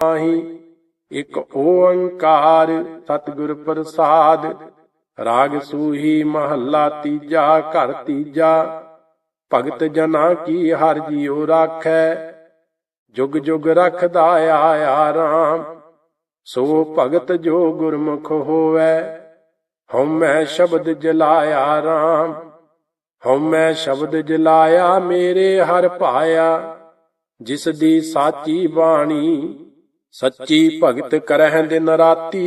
ਨਾਹੀ ਇੱਕ ਓੰਕਾਰ ਸਤਿਗੁਰ ਪ੍ਰਸਾਦ, ਰਾਗ ਸੂਹੀ ਮਹੱਲਾ ਤੀਜਾ, ਘਰ ਤੀਜਾ, ਭਗਤ ਜਨਾ ਕੀ ਹਰ ਜੀਉ ਰਾਖੈ, ਜੁਗ ਜੁਗ ਰਖਦਾ ਆਇਆ ਰਾਮ, ਸੋ ਭਗਤ ਜੋ ਗੁਰਮੁਖ ਹੋਵੈ, ਹਉਮੈ ਸ਼ਬਦ ਜਲਾਇਆ RAM ਹਉਮੈ ਸ਼ਬਦ ਜਲਾਇਆ ਮੇਰੇ ਹਰ ਪਾਇਆ ਜਿਸ ਦੀ ਸਾਚੀ ਬਾਣੀ ਸੱਚੀ ਭਗਤ ਕਰਹਿ ਦਿਨ ਰਾਤੀ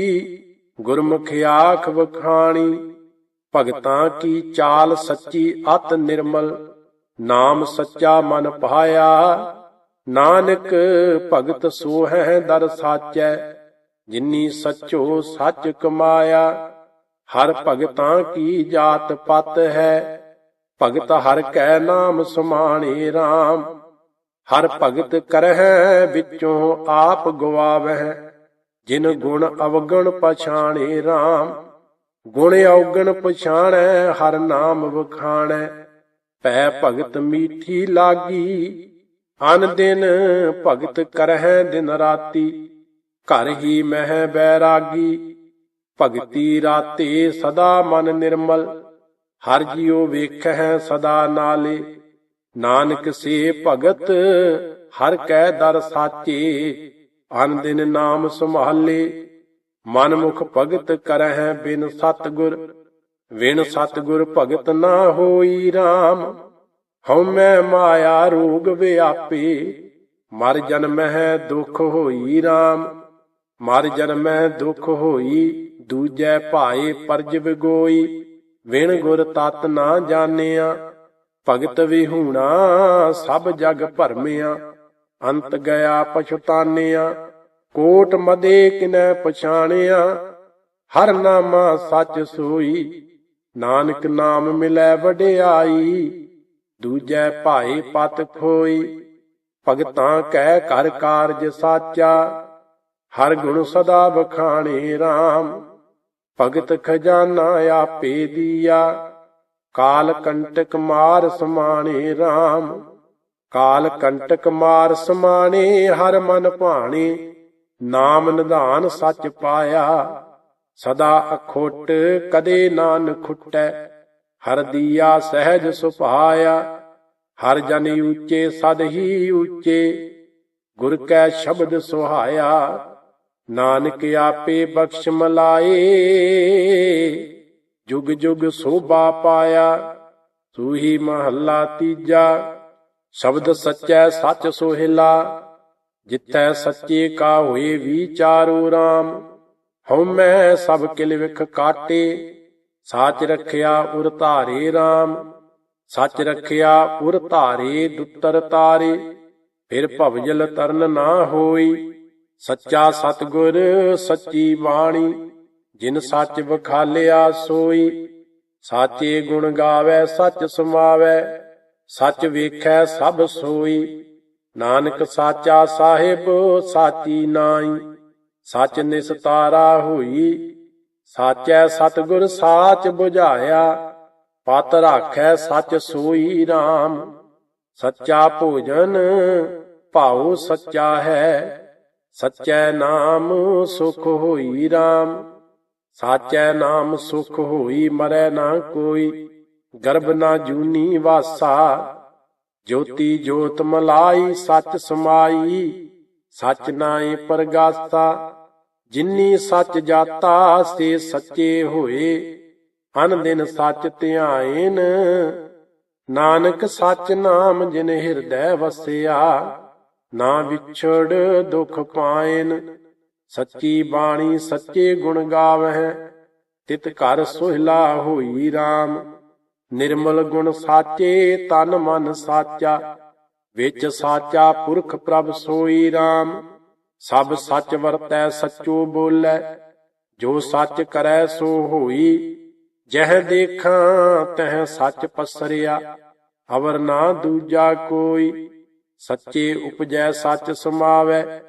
ਗੁਰਮੁਖ ਆਖ ਵਖਾਣੀ। ਭਗਤਾਂ ਕੀ ਚਾਲ ਸੱਚੀ ਅਤ ਨਿਰਮਲ, ਨਾਮ ਸੱਚਾ ਮਨ ਪਾਇਆ। ਨਾਨਕ ਭਗਤ ਸੋ ਹੈ ਦਰ ਸਾਚੈ, ਜਿਨੀ ਸੱਚੋ ਸੱਚ ਕਮਾਇਆ। ਹਰ ਭਗਤਾਂ ਕੀ ਜਾਤ ਪਤ ਹੈ, ਭਗਤ ਹਰ ਕੈ ਨਾਮ ਸਮਾਣੇ RAM ਹਰ ਭਗਤ ਕਰਹਿ ਵਿੱਚੋਂ ਆਪ ਗਵਾਵਹਿ, ਜਿਨ ਗੁਣ ਅਵਗਣ ਪਛਾਣੇ RAM ਗੁਣ ਔਗਣ ਪਛਾਣੈ ਹਰ ਨਾਮ ਵਖਾਣੈ। ਪੈ ਭਗਤ ਮੀਠੀ ਲਾਗੀ, ਅਨ ਦਿਨ ਭਗਤ ਕਰਹਿ ਦਿਨ ਰਾਤੀ, ਘਰ ਹੀ ਮਹਿ ਬੈਰਾਗੀ। ਭਗਤੀ ਰਾਤੇ ਸਦਾ ਮਨ ਨਿਰਮਲ, ਹਰ ਜਿਉ ਵੇਖੈ ਸਦਾ ਨਾਲੇ। ਨਾਨਕ ਸੇ ਭਗਤ, ਹਰ ਕੈ ਦਰ ਸਾਚੇ, ਅਨ ਦਿਨ ਨਾਮ ਸੰਭਾਲੇ ਮਨ ਮੁਖ ਭਗਤ ਕਰਹਿ ਬਿਨ ਸਤਗੁਰ, ਵਿਣ ਸਤਗੁਰ ਭਗਤ ਨਾ ਹੋਈ RAM ਹਉਮੈ ਮਾਇਆ ਰੋਗ ਵਿਆਪੇ, ਮਰ ਜਨਮਹਿ ਦੁਖ ਹੋਈ RAM ਮਰ ਜਨਮਹਿ ਦੁਖ ਹੋਈ, ਦੂਜੈ ਭਾਏ ਪਰਜ ਵਿਗੋਈ ਵਿਣ ਗੁਰ ਤਤ ਨਾ ਜਾਣਿਆ। ਭਗਤ ਵਿਹੂਣਾ ਸਭ ਜਗ ਭਰਮਿਆ, ਅੰਤ ਗਿਆ ਪਛਤਾਨਿਆ, ਕੋਟ ਮਦੇ ਕਿਨੈ ਪਛਾਣਿਆ, ਹਰ ਨਾਮਾ ਸੱਚ ਸੋਈ, ਨਾਨਕ ਨਾਮ ਮਿਲੈ ਵਡਿਆਈ, ਦੂਜੈ ਭਾਏ ਪਤ ਖੋਈ, ਭਗਤਾਂ ਕਹਿ ਕਰ ਕਾਰਜ ਸਾਚਾ, ਹਰ ਗੁਣ ਸਦਾ ਬਖਾਣੇ RAM ਭਗਤ ਖਜ਼ਾਨਾ ਆਪੇ ਦੀਆ ਕਾਲ ਕੰਟਕ ਮਾਰ ਸਮਾਣੇ RAM ਕਾਲ ਕੰਟਕ ਮਾਰ ਸਮਾਣੇ ਹਰ ਮਨ ਭਾਣੇ। ਨਾਮ ਨਿਧਾਨ ਸੱਚ ਪਾਇਆ। ਸਦਾ ਅਖੋਟ ਕਦੇ ਨਾਨ ਖੁੱਟੈ। ਹਰ ਦੀਆ ਸਹਿਜ ਸੁਭਾਇਆ। ਹਰ ਜਨ ਉੱਚੇ ਸਦ ਹੀ ਉੱਚੇ। ਗੁਰ ਕੈ ਸ਼ਬਦ ਸੁਹਾਇਆ। ਨਾਨਕ ਆਪੇ ਬਖਸ਼ ਮਲਾਏ ਜੁਗ ਜੁਗ ਸੋਭਾ ਪਾਇਆ, ਸੂਹੀ ਮਹੱਲਾ ਤੀਜਾ, ਸ਼ਬਦ ਸੱਚੈ ਸੱਚ ਸੋਹਿਲਾ, ਜਿੱਥੈ ਸੱਚੇ ਕਾ ਹੋਏ ਵਿਚਾਰੋ RAM ਹਉਮੈ ਸਭ ਕਿਲ ਵਿਖ ਕਾਟੇ, ਸਾਚ ਰਖਿਆ ਉਰ ਧਾਰੇ RAM ਸੱਚ ਰਖਿਆ ਉਰ ਧਾਰੇ ਦੁੱਤਰ ਤਾਰੇ, ਫਿਰ ਭਵਜਲ ਤਰਨ ਨਾ ਹੋਈ। ਸੱਚਾ ਸਤਗੁਰ ਸੱਚੀ ਬਾਣੀ ਜਿਨ ਸੱਚ ਵਖਾਲਿਆ ਸੋਈ, ਸਾਚੇ ਗੁਣ ਗਾਵੇ, ਸੱਚ ਸਮਾਵੇ, ਸੱਚ ਵੇਖੈ ਸਭ ਸੋਈ। ਨਾਨਕ ਸਾਚਾ ਸਾਹਿਬ, ਸਾਚੀ ਨਾਈ ਸੱਚ ਨਿਸਤਾਰਾ ਹੋਈ। ਸਾਚੈ ਸਤਗੁਰ ਸਾਚ 부ਝਾਇਆ ਪਤ ਰਾਖੈ ਸੱਚ ਸੋਈ RAM ਸੱਚਾ ਭੋਜਨ ਭਾਉ ਸੱਚਾ ਹੈ, ਸਚੈ ਨਾਮ ਸੁਖ ਹੋਈ RAM ਸਾਚੈ ਨਾਮ ਸੁਖ ਹੋਈ ਮਰੈ ਨਾ ਕੋਈ, ਗਰਭ ਨਾ ਜੂਨੀ ਵਾਸਾ। ਜੋਤੀ ਜੋਤ ਮਲਾਈ, ਸੱਚ ਸਮਾਈ, ਸੱਚ ਨਾਏ ਪਰਗਾਸਾ। ਜਿਨੀ ਸੱਚ ਜਾਤਾ, ਸੇ ਸੱਚੇ ਹੋਏ। ਅਨ ਦਿਨ ਸੱਚ ਧਿਆਇਨ ਨਾਨਕ ਸੱਚ ਨਾਮ ਜਿਨ ਹਿਰਦੈ ਵਸਿਆ। ਨਾ ਵਿਛੜ ਦੁਖ ਪਾਇਨ ਸੱਚੀ ਬਾਣੀ ਸੱਚੇ ਗੁਣ ਗਾਵਹਿ, ਤਿਤ ਘਰ ਸੁਹਿਲਾ ਹੋਈ RAM ਨਿਰਮਲ ਗੁਣ ਸਾਚੇ, ਤਨ ਮਨ ਸਾਚਾ, ਵਿੱਚ ਸਾਚਾ ਪੁਰਖ ਪ੍ਰਭ ਸੋਈ RAM ਸਭ ਸੱਚ ਵਰਤੈ ਸੱਚੋ ਬੋਲੇ, ਜੋ ਸੱਚ ਕਰੈ ਸੋ ਹੋਈ। ਜਹ ਦੇਖਾਂ, ਤਹ ਸੱਚ ਪਸਰਿਆ, ਅਵਰ ਨਾ ਦੂਜਾ ਕੋਈ। ਸੱਚੇ ਉਪਜੈ ਸੱਚ ਸਮਾਵੈ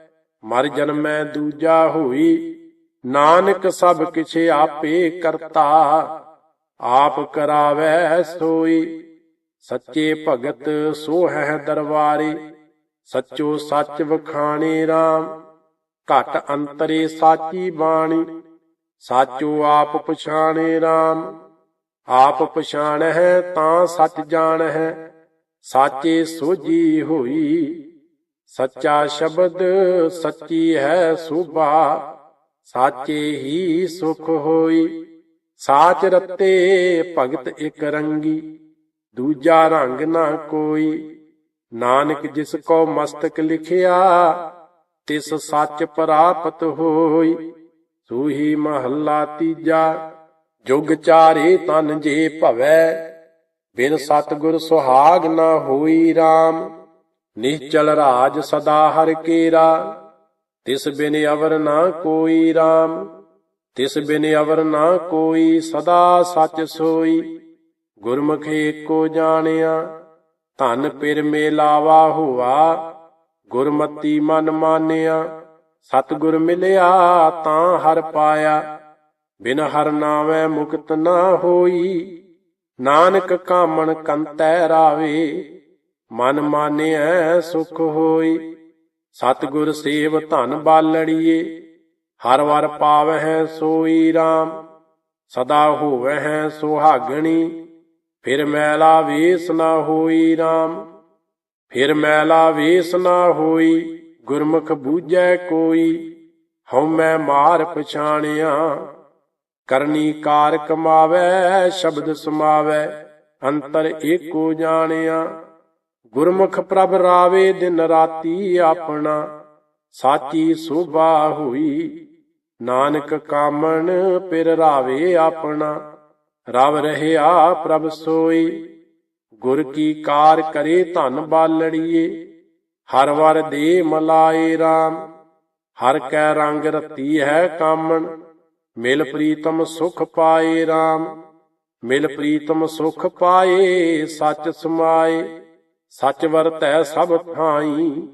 ਮਰ ਜਨਮੈ ਦੂਜਾ ਹੋਈ, ਨਾਨਕ ਸਭ ਕਿਛ ਆਪੇ ਕਰਤਾ, ਆਪ ਕਰਾਵੈ ਸੋਈ। ਸੱਚੇ ਭਗਤ ਸੋ ਹੈ ਦਰਬਾਰੇ, ਸੱਚੋ ਸੱਚ ਵਖਾਣੇ RAM ਘਟ ਅੰਤਰੇ ਸਾਚੀ ਬਾਣੀ, ਸਾਚੋ ਆਪ ਪਛਾਣੇ RAM ਆਪ ਪਛਾਣਹਿ ਤਾਂ ਸੱਚ ਜਾਣਹਿ, ਸਾਚੇ ਸੋਜੀ ਹੋਈ। ਸੱਚਾ ਸ਼ਬਦ ਸੱਚੀ ਹੈ ਸੁਭਾ, ਸਾਚੇ ਹੀ ਸੁਖ ਹੋਈ। ਸਾਚ ਰਤੇ ਭਗਤ ਇਕ ਰੰਗੀ, ਦੂਜਾ ਰੰਗ ਨਾ ਕੋਈ। ਨਾਨਕ ਜਿਸ ਕੋ ਮਸਤਕ ਲਿਖਿਆ, ਤਿਸ ਸੱਚ ਪ੍ਰਾਪਤ ਹੋਈ। ਸੂਹੀ ਮਹੱਲਾ ਤੀਜਾ, ਜੁਗ ਚਾਰੇ ਤਨ ਜੇ ਭਵੈ। ਬਿਨ ਸਤਗੁਰ ਸੁਹਾਗ ਨਾ ਹੋਈ RAM ਨਿਸ਼ਚਲ ਰਾਜ ਸਦਾ ਹਰ ਕੇਰਾ, ਤਿਸ ਬਿਨ ਅਵਰ ਨਾ ਕੋਈ RAM ਤਿਸ ਬਿਨ ਅਵਰ ਨਾ ਕੋਈ ਸਦਾ ਸੱਚ ਸੋਈ। ਗੁਰਮੁਖ ਏਕੋ ਜਾਣਿਆ, ਧਨ ਪਿਰ ਮੇਲਾਵਾ ਹੋਆ, ਗੁਰਮਤੀ ਮਨ ਮਾਨਿਆ। ਸਤਿਗੁਰ ਮਿਲਿਆ ਤਾਂ ਹਰ ਪਾਇਆ, ਬਿਨ ਹਰ ਨਾਮੈ ਮੁਕਤ ਨਾ ਹੋਈ। ਨਾਨਕ ਕਾਮਣ ਕੰਤੈ ਰਾਵੇ ਮਨ ਮਾਨਿਐ, ਸੁਖ ਹੋਈ। ਸਤਿਗੁਰ ਸੇਵ ਧਨ ਬਾਲੜੀਏ। ਹਰ ਵਰ ਪਾਵਹਿ ਸੋਈ RAM ਸਦਾ ਹੋਵਹਿ ਸੁਹਾਗਣੀ। ਫਿਰ ਮੈਲਾ ਵੇਸ ਨਾ ਹੋਈ RAM ਫਿਰ ਮੈਲਾ ਵੇਸ ਨਾ ਹੋਈ, ਗੁਰਮੁਖ ਬੂਝੈ ਕੋਈ। ਹਉਮੈ ਮਾਰ ਪਛਾਣਿਆ। ਕਰਨੀ ਕਾਰ ਕਮਾਵੈ ਸ਼ਬਦ ਸਮਾਵੈ, ਅੰਤਰ ਏਕੋ ਜਾਣਿਆ। ਗੁਰਮੁਖ ਪ੍ਰਭ ਰਾਵੇ ਦਿਨ ਰਾਤੀ ਆਪਣਾ, ਸਾਚੀ ਸੋਭਾ ਹੋਈ। ਨਾਨਕ ਕਾਮਣ ਪਿਰ ਰਾਵੇ ਆਪਣਾ, ਰਵ ਰਹਿਆ ਪ੍ਰਭ ਸੋਈ। ਗੁਰ ਕੀ ਕਾਰ ਕਰੇ ਧਨ ਬਾਲੜੀਏ, ਹਰ ਵਰ ਦੇ ਮਲਾਏ RAM ਹਰ ਕੈ ਰੰਗ ਰਤੀ ਹੈ ਕਾਮਣ, ਮਿਲ ਪ੍ਰੀਤਮ ਸੁਖ ਪਾਏ RAM ਮਿਲ ਪ੍ਰੀਤਮ ਸੁਖ ਪਾਏ, ਸੱਚ ਸਮਾਏ। ਸੱਚ ਵਰਤੈ ਸਭ ਥਾਈ,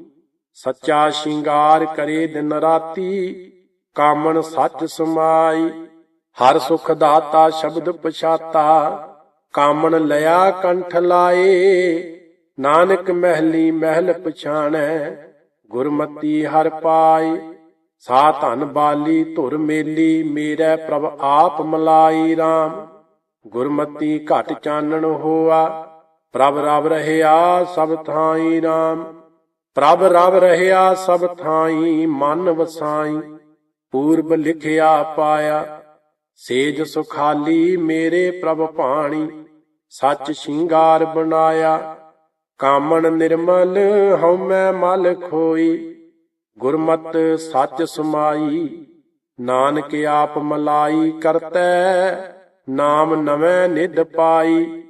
ਸੱਚਾ ਸ਼ਿੰਗਾਰ ਕਰੇ ਦਿਨ ਰਾਤੀ, ਕਾਮਣ ਸੱਚ ਸਮਾਈ, ਹਰ ਸੁਖ ਦਾਤਾ ਸ਼ਬਦ ਪਛਾਤਾ, ਕਾਮਣ ਲਿਆ ਕੰਠ ਲਾਏ, ਨਾਨਕ ਮਹਿਲੀ ਮਹਿਲ ਪਛਾਣੈ, ਗੁਰਮਤੀ ਹਰ ਪਾਈ ਸਾ ਧਨ ਬਾਲੀ ਧੁਰ ਮੇਲੀ, ਮੇਰੇ ਪ੍ਰਭ ਆਪ ਮਲਾਈ RAM ਗੁਰਮਤੀ ਘਟ ਚਾਨਣ ਹੋਆ ਪ੍ਰਭ ਰਵ ਰਹਿਆ ਸਭ ਥਾਈ RAM ਪ੍ਰਭ ਰਵ ਰਹਿਆ ਸਭ ਥਾਈ ਮਨ ਵਸਾਈ। ਪੂਰਬ ਲਿਖਿਆ ਪਾਇਆ, ਸੇਜ ਸੁਖਾਲੀ ਮੇਰੇ ਪ੍ਰਭ ਭਾਣੀ। ਸੱਚ ਸ਼ਿੰਗਾਰ ਬਣਾਇਆ, ਕਾਮਣ ਨਿਰਮਲ ਹਉ ਮੈਂ ਮਲ ਖੋਈ। ਗੁਰਮਤ ਸੱਚ ਸਮਾਈ, ਨਾਨਕ ਆਪ ਮਲਾਈ ਕਰਤੈ, ਨਾਮ ਨਵੇਂ ਨਿਧ ਪਾਈ।